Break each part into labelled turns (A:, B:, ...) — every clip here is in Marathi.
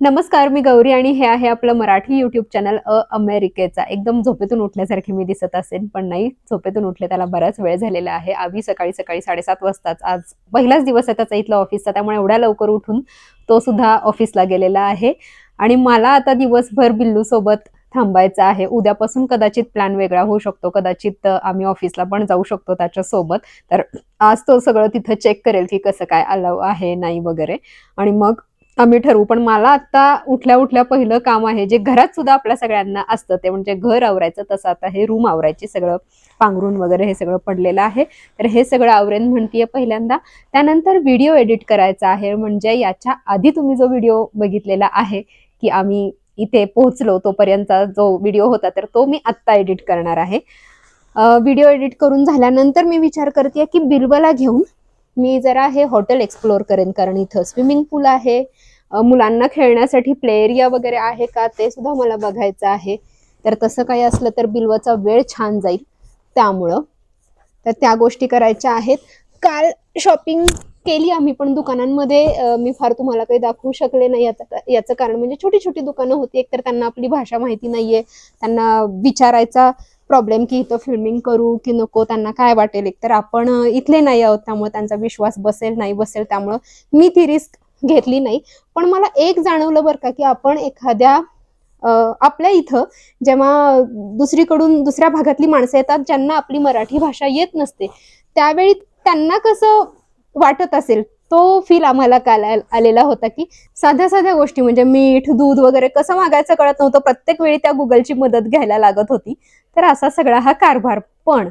A: नमस्कार मी गौरी आणि हे आहे आपलं मराठी युट्यूब चॅनल अ अमेरिकेचा. एकदम झोपेतून उठल्यासारखी मी दिसत असेल पण नाही झोपेतून उठले त्याला बराच वेळ झालेला आहे. आम्ही सकाळी सकाळी साडेसात वाजताच आज पहिलाच दिवस आहे त्याचा इथला ऑफिसचा त्यामुळे एवढ्या लवकर उठून तो सुद्धा ऑफिसला गेलेला आहे. आणि मला आता दिवसभर बिल्लू सोबत थांबायचं आहे. उद्यापासून कदाचित प्लॅन वेगळा होऊ शकतो. कदाचित आम्ही ऑफिसला पण जाऊ शकतो त्याच्यासोबत तर आज तो सगळं तिथं चेक करेल की कसं काय अलाव आहे नाही वगैरे. आणि मग आम्ही ठरवू. पण मला आता उठल्या उठल्या पहिलं काम आहे जे घरात सुद्धा आपल्या सगळ्यांना असतं ते म्हणजे घर आवरायचं तसं आता हे रूम आवरायची सगळं पांघरून वगैरे हे सगळं पडलेलं आहे. तर हे सगळं आवरेन म्हणतीये पहिल्यांदा. त्यानंतर व्हिडिओ एडिट करायचा आहे म्हणजे याच्या आधी तुम्ही जो व्हिडिओ बघितलेला आहे की आम्ही इथे पोहोचलो तोपर्यंतचा जो व्हिडिओ होता तर तो मी आत्ता एडिट करणार आहे. व्हिडिओ एडिट करून झाल्यानंतर मी विचार करते की बिरबला घेऊन मी जरा हे हॉटेल एक्सप्लोअर करेन कारण इथं स्विमिंग पूल आहे. मुलांना खेळण्यासाठी प्ले एरिया वगैरे आहे का ते सुद्धा मला बघायचं आहे. तर तसं काही असलं तर बिल्वाचा वेळ छान जाईल त्यामुळं. तर त्या गोष्टी करायच्या आहेत. काल शॉपिंग केली आम्ही पण दुकानांमध्ये मी फार तुम्हाला काही दाखवू शकले नाही. याचं याचं कारण म्हणजे छोटी छोटी दुकानं होती. एकतर त्यांना आपली भाषा माहिती नाहीये. त्यांना विचारायचा प्रॉब्लेम की इथं फिल्मिंग करू की नको त्यांना काय वाटेल? एक तर आपण इथले नाही आहोत त्यामुळे त्यांचा विश्वास बसेल नाही बसेल त्यामुळं मी ती रिस्क घेतली नाही. पण मला एक जाणवलं बरं का की आपण एखाद्या आपल्या इथं जेव्हा दुसरीकडून दुसऱ्या भागातली माणसं येतात ज्यांना आपली मराठी भाषा येत नसते त्यावेळी त्यांना कसं वाटत असेल? तो फील आम्हाला काल आलेला होता की साध्या साध्या गोष्टी म्हणजे मीठ दूध वगैरे कसं मागायचं कळत नव्हतं. प्रत्येक वेळी त्या गुगलची मदत घ्यायला लागत होती. तर असा सगळा हा कारभार. पण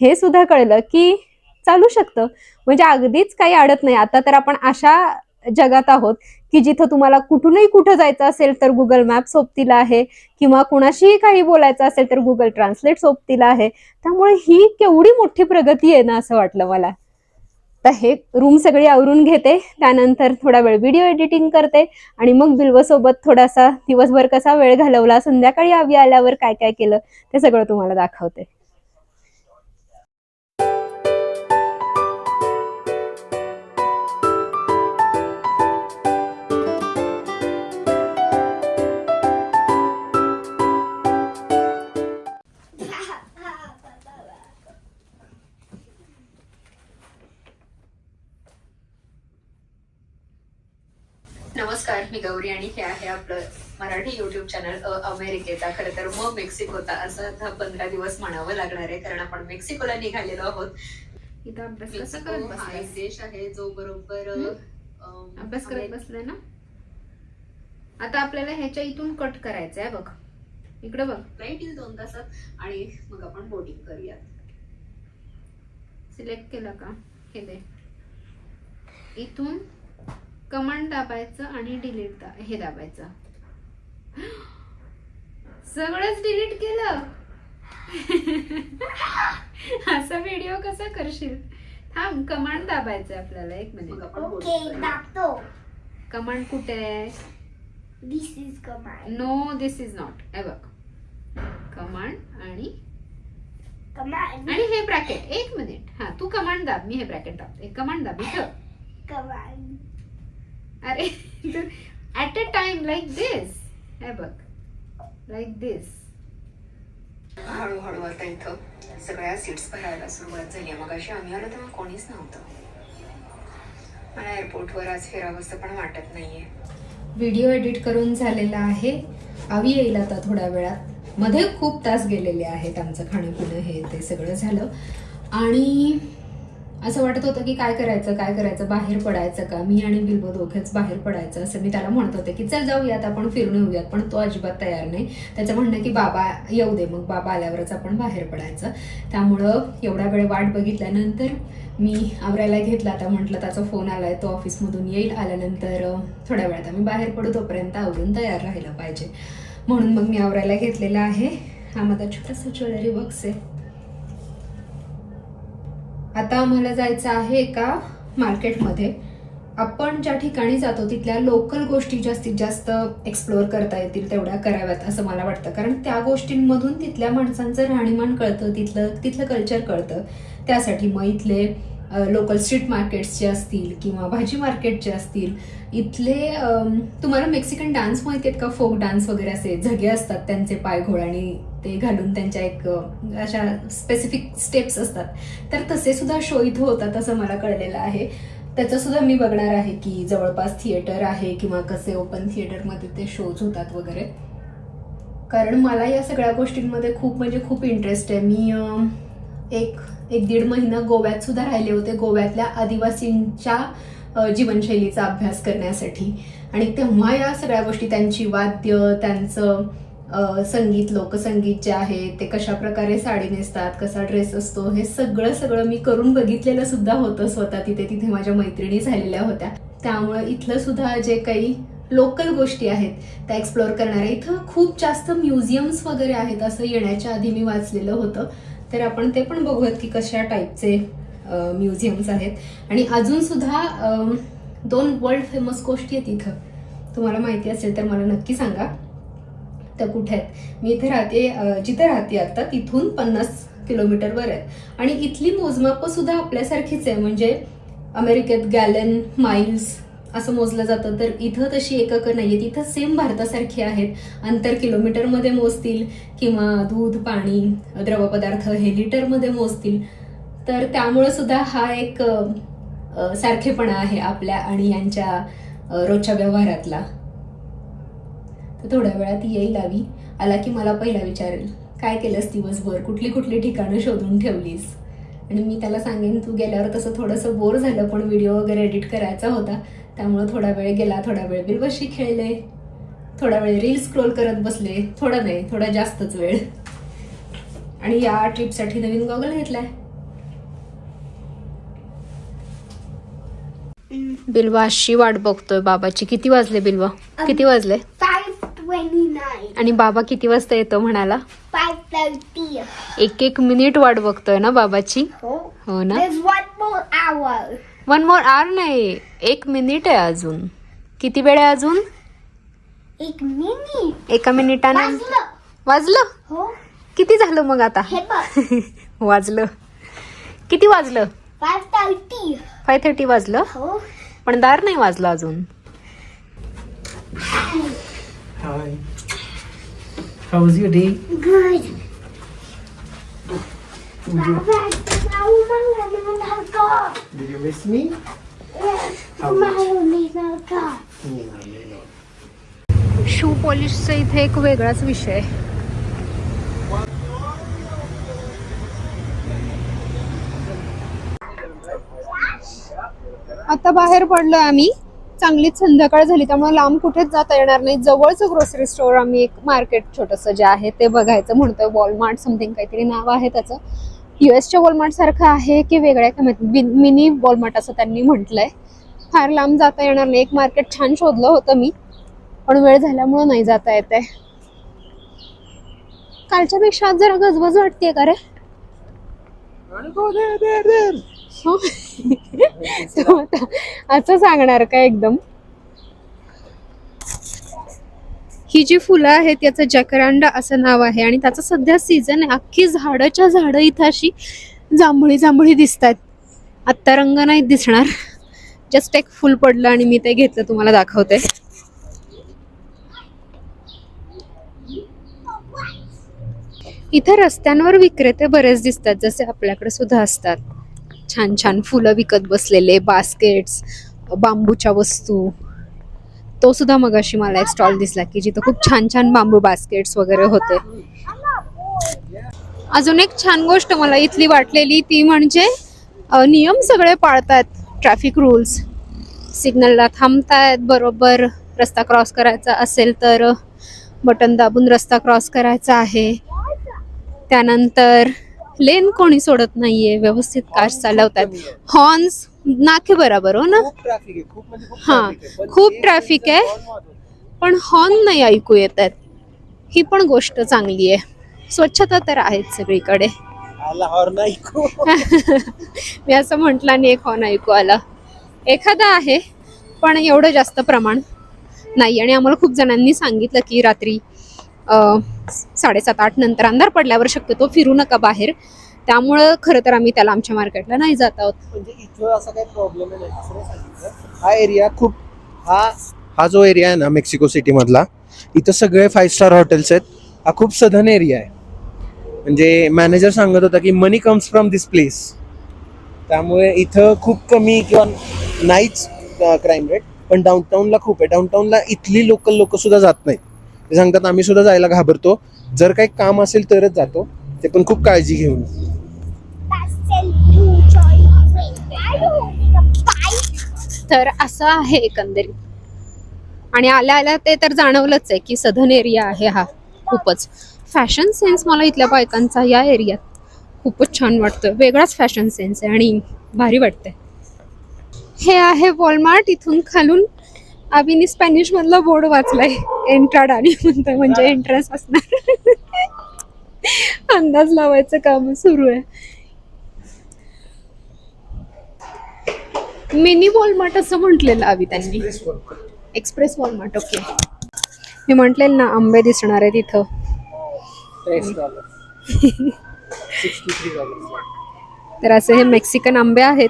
A: हे सुद्धा कळलं की चालू शकतं. म्हणजे अगदीच काही अडत नाही. आता तर आपण अशा जगात आहोत की जिथं तुम्हाला कुठूनही कुठं जायचं असेल तर गुगल मॅप सोबतीला आहे किंवा कुणाशीही काही बोलायचं असेल तर गुगल ट्रान्सलेट सोबतीला आहे. त्यामुळे ही केवढी मोठी प्रगती आहे ना असं वाटलं मला. तर हे रूम सगळी आवरून घेते. त्यानंतर थोडा वेळ व्हिडिओ एडिटिंग करते. आणि मग बिल्वसोबत थोडासा दिवसभर कसा वेळ घालवला संध्याकाळी आवी आल्यावर काय काय केलं ते सगळं तुम्हाला दाखवते. गौरी आणि हे आहे आपलं मराठी युट्यूब चॅनल अमेरिकेचा. खरं तर मग मेक्सिकोचा. असं आता पंधरा दिवस म्हणावं लागणार आहे कारण आपण मेक्सिकोला निघालेलो आहोत.
B: इथं अभ्यास कसा करत
A: हा एक? देश आहे जो बरोबर
B: अभ्यास करत बसलाय ना? आता आपल्याला ह्याच्या इथून कट करायचं आहे बघ. इकडे बघ.
A: फ्लाईट येईल दोन तासात. आणि मग आपण बोटिंग करूया
B: सिलेक्ट केलं का? हे दे. इथून कमांड दाबायचं आणि डिलीट दा हे दाबायचं. सगळंच डिलीट केलं. असा व्हिडिओ कसा करशील? थांब कमांड दाबायचं आपल्याला एक मिनिट.
C: दाबतो.
B: कमांड कुठे आहे?
C: This is command.
B: No this is not हे बघ. कमांड आणि
C: Command.
B: आणि हे ब्रॅकेट एक मिनिट हा तू कमांड दाब. मी हे ब्रॅकेट दाबते. कमांड दाब इथं
C: Command.
B: अरे at a time like this हे बघ लाईक दिस
A: हळूहळू आता इथं सगळ्या सीट्स भरायला सुरुवात झाली. मग अशी आम्ही आलो तेव्हा कोणीच नव्हतं. मला एअरपोर्टवर आज फिरावंसं पण वाटत नाहीये.
B: व्हिडिओ एडिट करून झालेला आहे. आवी येईल आता थोड्या वेळात. मध्ये खूप तास गेलेले आहेत आमचं खाणं पिणं हे ते सगळं झालं. आणि असं वाटत होतं की काय करायचं काय करायचं बाहेर पडायचं का? मी आणि बिल्बो दोघेच बाहेर पडायचं असं मी त्याला म्हणत होते की चल जाऊयात आपण फिरून येऊयात पण तो अजिबात तयार नाही. त्याचं म्हणणं की बाबा येऊ दे मग बाबा आल्यावरच आपण बाहेर पडायचं. त्यामुळं एवढा वेळ वाट बघितल्यानंतर मी आवरायला घेतला. आता म्हटलं त्याचा फोन आलाय तो ऑफिसमधून येईल. आल्यानंतर थोड्या वेळात आम्ही बाहेर पडू तोपर्यंत आवरून तयार राहिलं पाहिजे. म्हणून मग मी आवरायला घेतलेला आहे. हा माझा छोटासा ज्वेलरी बॉक्स आहे. आता आम्हाला जायचं आहे एका मार्केटमध्ये. आपण ज्या ठिकाणी जातो तिथल्या लोकल गोष्टी जास्तीत जास्त एक्सप्लोअर करता येतील तेवढ्या कराव्यात असं मला वाटतं. कारण त्या गोष्टींमधून तिथल्या माणसांचं राहणीमान कळतं तिथलं तिथलं कल्चर कळतं. त्यासाठी मग इथले
A: लोकल स्ट्रीट मार्केट्सचे असतील किंवा भाजी मार्केटचे असतील इथले तुम्हाला मेक्सिकन डान्स माहिती आहेत का? फोक डान्स वगैरे असे झगे असतात त्यांचे पाय आणि ते घालून त्यांच्या एक अशा स्पेसिफिक स्टेप्स असतात. तर तसे सुद्धा शो इथं होतात असं मला कळलेलं आहे. त्याचं सुद्धा मी बघणार आहे की जवळपास थिएटर आहे किंवा कसे ओपन थिएटरमध्ये ते शोज होतात वगैरे. कारण मला या सगळ्या गोष्टींमध्ये खूप म्हणजे खूप इंटरेस्ट आहे. मी एक एक दीड महिना गोव्यात सुद्धा राहिले होते गोव्यातल्या आदिवासींच्या जीवनशैलीचा अभ्यास करण्यासाठी. आणि तेव्हा या सगळ्या गोष्टी त्यांची वाद्य त्यांचं संगीत लोकसंगीत जे आहे ते कशा प्रकारे साडी नेसतात कसा ड्रेस असतो हे सगळं सगळं मी करून बघितलेलं सुद्धा होतं स्वतः तिथे तिथे माझ्या मैत्रिणी झालेल्या होत्या. त्यामुळे इथलं सुद्धा जे काही लोकल गोष्टी आहेत त्या एक्सप्लोअर करणाऱ्या इथं खूप जास्त म्युझियम्स वगैरे आहेत असं येण्याच्या आधी मी वाचलेलं होतं. तर आपण ते पण बघूयात की कशा टाईपचे म्युझियम्स आहेत. आणि अजून सुद्धा दोन वर्ल्ड फेमस गोष्टी आहेत इथं. तुम्हाला माहिती असेल तर मला नक्की सांगा. तर कुठे आहेत? मी इथे राहते जिथे राहते आता तिथून पन्नास किलोमीटरवर आहेत. आणि इथली मोजमापं सुद्धा आपल्यासारखीच आहे. म्हणजे अमेरिकेत गॅलन माइल्स असं मोजलं जातं. तर इथं तशी एकक नाहीये तिथं सेम भारतासारखी आहेत. अंतर किलोमीटरमध्ये मोजतील किंवा दूध पाणी द्रवपदार्थ हे लिटरमध्ये मोजतील. तर त्यामुळं सुद्धा हा एक सारखेपणा आहे आपल्या आणि यांच्या रोजच्या व्यवहारातला. तर थोड्या वेळात येईल आवी. आला की मला पहिला विचारेल. काय केलंस दिवसभर? कुठली कुठली ठिकाणं शोधून ठेवलीस? आणि मी त्याला सांगेन तू गेल्यावर तसं थोडंसं बोर झालं पण व्हिडिओ वगैरे एडिट करायचा होता. त्यामुळे थोडा वेळ गेला थोडा वेळ बिलबशी खेळले थोडा वेळ रील स्क्रोल करत बसले थोडा नाही थोडा जास्तच वेळ. आणि या ट्रिपसाठी नवीन गॉगल घेतलाय.
B: बिल्वा अशी वाट बघतोय बाबाची. किती वाजले बिल्वा? किती वाजले?
C: 529.
B: आणि बाबा किती वाजता येतो म्हणाला?
C: 530.
B: एक एक मिनिट वाट बघतोय ना बाबाची?
C: Oh.
B: हो ना? वन मोर आर नाही. एक मिनिट आहे अजून. किती वेळ आहे अजून?
C: एक मिनिट
B: एका मिनिटानं.
C: वाजलं.
B: वाजलं?
C: हो.
B: किती झालं मग आता?
C: हे बघ.
B: वाजलं. किती वाजलं?
C: 530.
B: फाय थर्टी वाजलं?
C: हो.
B: पण दार नाही वाजलं अजून.
D: Hi. How was your day?
C: Good.
D: Did you, miss me?
B: Shoe पॉलिशचा इथे एक वेगळाच विषय. आता बाहेर पडलो आम्ही. चांगलीच संध्याकाळ झाली त्यामुळे लांब कुठेच जाता येणार नाही. जवळचं ग्रोसरी स्टोअर आम्ही एक मार्केट छोटंसं जे आहे ते बघायचं म्हणतोय. वॉलमार्ट समथिंग काहीतरी नाव आहे त्याचं. युएसच्या वॉलमार्ट सारखं आहे की वेगळ्या काय माहिती मिनी वॉलमार्ट असं त्यांनी म्हटलंय. फार लांब जाता येणार नाही. एक मार्केट छान शोधलं होतं मी पण वेळ झाल्यामुळं नाही जाता येत आहे. कालच्या पेक्षा आज जरा गजबज वाटतेय का रे. हो. असं सांगणार का एकदम? ही जी फुलं आहेत याचं जकरांडा असं नाव आहे आणि त्याचं सध्या सीझन आहे. अख्खी झाडाच्या झाडं इथं अशी जांभळी जांभळी दिसत आहेत आत्ता रंग नाही दिसणार. जस्ट एक फुल पडलं आणि मी ते घेतलं तुम्हाला दाखवते. इथं रस्त्यांवर विक्रेते बरेच दिसतात जसे आपल्याकडे सुद्धा असतात. छान छान फुलं विकत बसलेले बास्केट्स बांबूच्या वस्तू. तो सुद्धा मगाशी मला एक स्टॉल दिसला की जिथं खूप छान छान बांबू बास्केट्स वगैरे होते. अजून एक छान गोष्ट मला इथली वाटलेली ती म्हणजे नियम सगळे पाळतात ट्रॅफिक रूल्स सिग्नलला थांबतायत बरोबर रस्ता क्रॉस करायचा असेल तर बटन दाबून रस्ता क्रॉस करायचा आहे. त्यानंतर लेन कोणी सोडत नाहीये व्यवस्थित कार चालवतात हॉर्न्स नाके बरोबर हो ना?
D: खूप ट्रॅफिक आहे खूप म्हणजे खूप
B: हा,
D: traffic आहे. पण
B: खूप traffic
D: तुमचं
B: आहे.
D: horn वाजवतं.
B: पण हॉर्न नाही ऐकू येत आहेत. ही पण गोष्ट चांगली आहे. स्वच्छता तर आहेत सगळीकडे.
D: आला हॉर्न ऐकू.
B: मी असं म्हटलं आणि एक हॉर्न ऐकू आला. एखादा आहे पण एवढं जास्त प्रमाण नाही. आणि आम्हाला खूप जणांनी सांगितलं की रात्री अं, साडेसात आठ नंतर अंधार पडल्यावर शक्यतो फिरू नका बाहेर.
A: त्यामुळं खरं तर आम्ही त्याला आमच्या मार्केटला नाही जात आहोत.
D: म्हणजे इथं असा काही प्रॉब्लेम नाही सांगितलं. हा एरिया खूप हा हा जो एरिया आहे ना मेक्सिको सिटी मधला इथं सगळे फाईव्ह स्टार हॉटेल्स आहेत. हा खूप सधन एरिया आहे. म्हणजे मॅनेजर सांगत होता की money comes from this place त्यामुळे इथं खूप कमी किंवा नाहीच क्राईम रेट पण डाऊनटाऊनला खूप आहे. डाऊनटाऊनला इथली लोकल लोक सुद्धा जात नाहीत. ते सांगतात आम्ही सुद्धा जायला घाबरतो. जर काही काम असेल तरच जातो. ते पण खूप काळजी घेऊन.
A: तर असं आहे एकंदरीत. आणि आल्या आल्या ते तर जाणवलंच आहे की सधन एरिया आहे हा खूपच. फॅशन सेन्स मला इथल्या बायकांचा या एरियात खूपच छान वाटतोय वेगळाच फॅशन सेन्स आहे आणि भारी वाटतंय. हे आहे वॉलमार्ट इथून खालून आबीने स्पॅनिश मधला बोर्ड वाचलाय. एंट्राड आणि म्हणतोय म्हणजे एंट्रन्स असणार अंदाज लावायचं काम सुरू आहे. मिनी वॉलमार्ट असं म्हटलेलं आवी त्यांनी. एक्सप्रेस वॉलमार्ट ओके मी म्हटलेलं ना आंबे दिसणार आहे तिथं तर असे हे मेक्सिकन आंबे आहेत.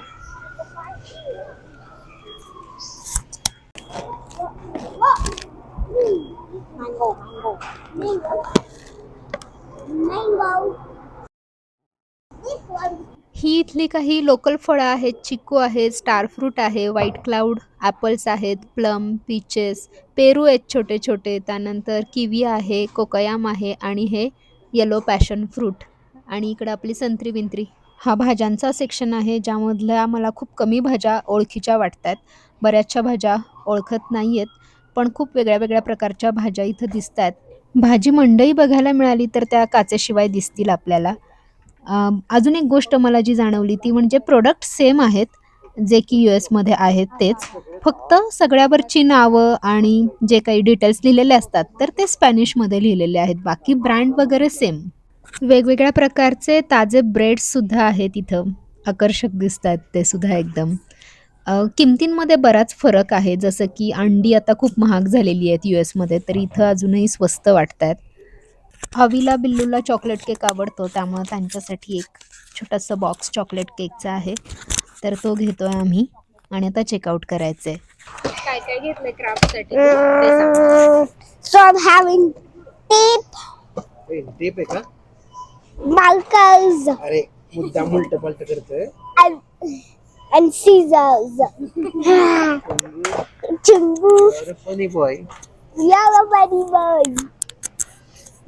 C: Mango, mango. Mango.
A: ही इथली काही लोकल फळं आहेत. चिकू आहे स्टार फ्रूट आहे व्हाईट क्लाउड ॲपल्स आहेत प्लम पीचेस पेरू आहेत छोटे छोटे त्यानंतर किवी आहे कोकयाम आहे आणि हे येलो पॅशन फ्रूट आणि इकडं आपली संत्री विंत्री हा भाज्यांचा सेक्शन आहे ज्यामधल्या मला खूप कमी भाज्या ओळखीच्या वाटत आहेत बऱ्याचशा भाज्या ओळखत नाही आहेत पण खूप वेगळ्या वेगळ्या प्रकारच्या भाज्या इथं दिसत आहेत भाजी मंडई बघायला मिळाली तर त्या काचेशिवाय दिसतील आपल्याला. अजून एक गोष्ट मला जी जाणवली ती म्हणजे प्रोडक्ट सेम आहेत जे की यू एसमध्ये आहेत तेच. फक्त सगळ्यावरची नावं आणि जे काही डिटेल्स लिहिलेले असतात तर ते स्पॅनिशमध्ये लिहिलेले आहेत. बाकी ब्रँड वगैरे सेम वेगवेगळ्या प्रकारचे ताजे ब्रेड्ससुद्धा आहेत इथं. आकर्षक दिसत आहेत ते सुद्धा एकदम. किमतींमध्ये बराच फरक आहे. जसं की अंडी आता खूप महाग झालेली आहेत यू एसमध्ये तर इथं अजूनही स्वस्त वाटत आहेत हवीला बिल्लूला चॉकलेट केक आवडतो त्यामुळं त्यांच्यासाठी एक छोटंसं बॉक्स चॉकलेट केकचा आहे. तर तो घेतोय आम्ही आणि आता चेकआउट करायचंय. काय काय घेतलंय क्राफ्टसाठी
C: So I'm having tape,
D: tape आहे का?
C: Markers,
D: अरे मुद्दा उलट पलट करतोय.
C: And and scissors. Chungu,
D: funny boy
C: yellow bunny bird.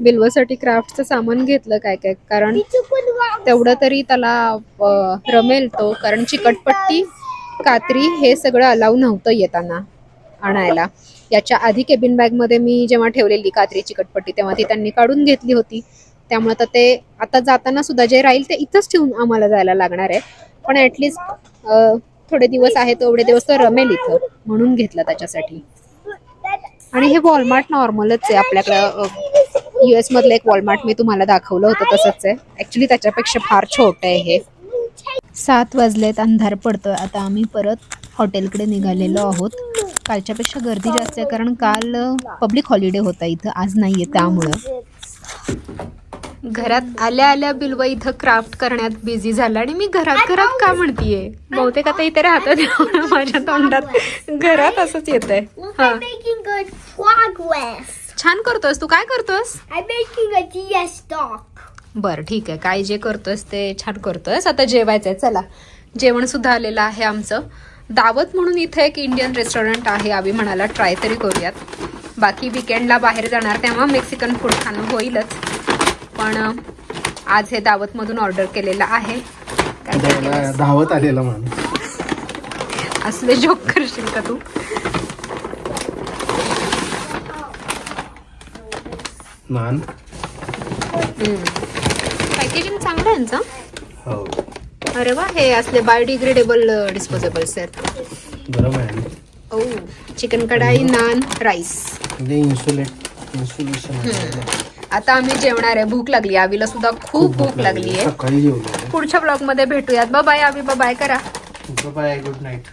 A: बिल्वसाठी क्राफ्टचं सामान घेतलं काय काय कारण
C: Did you put rocks?
A: तेवढं तरी त्याला अ, रमेल तो कारण चिकटपट्टी कात्री हे सगळं अलाव नव्हतं येताना आणायला याच्या आधी केबिन बॅगमध्ये मी जेव्हा ठेवलेली कात्री चिकटपट्टी तेव्हा ती त्यांनी काढून घेतली होती त्यामुळे आता ते आता जाताना सुद्धा जे राहील ते इथंच ठेवून आम्हाला जायला लागणार आहे. पण ॲटलिस्ट थोडे दिवस आहे तेवढे दिवस तर रमेल इथं म्हणून घेतला त्याच्यासाठी. आणि हे वॉलमार्ट नॉर्मलच आहे. आपल्याकडं यू एस मधलं एक वॉलमार्ट मी तुम्हाला दाखवलं होतं तसंच आहे. ऍक्च्युली त्याच्यापेक्षा फार छोटं आहे हे. सात वाजलेत अंधार पडतोय. आता आम्ही परत हॉटेलकडे निघालेलो आहोत. कालच्यापेक्षा गर्दी जास्त आहे कारण काल पब्लिक हॉलिडे होता इथं. आज नाही आहे त्यामुळं. घरात आल्या आल्या बिलवा इथं क्राफ्ट करण्यात बिझी झाला आणि मी घरात घरात का म्हणतीये? बहुतेक आता इथे राहतात माझ्या तोंडात घरात असंच येत आहे. छान करतोस. तू काय करतोस. बरं ठीक आहे. काय जे करतोयस ते छान करतोयस आता जेवायचंय. चला. जेवण सुद्धा आलेलं आहे आमचं. दावत म्हणून इथे एक इंडियन रेस्टॉरंट आहे. आम्ही म्हणाला ट्राय तरी करूयात. बाकी विकेंडला बाहेर जाणार तेव्हा मेक्सिकन फूड खाणं होईलच. पण आज हे दावतमधून ऑर्डर केलेलं आहे?
D: धावत आलेला म्हणून
A: असले जोक करशील का तू?
D: मान
A: पॅकेजिंग चांगलं आहे यांचं
D: हो.
A: अरे वा हे असले बायोडिग्रेडेबल
D: गरम आहे.
A: ओ चिकन कढाई नान राईस
D: म्हणजे इन्सुलेट इन्सुलेशन
A: आता आम्ही जेवणार आहे. भूक लागली. आवीला सुद्धा खूप भूक लागली. आहे.
D: सकाळी जेवलो.
A: पुढच्या ब्लॉगमध्ये भेटूयात. बाय आवी. बाय करा.
D: Bye good night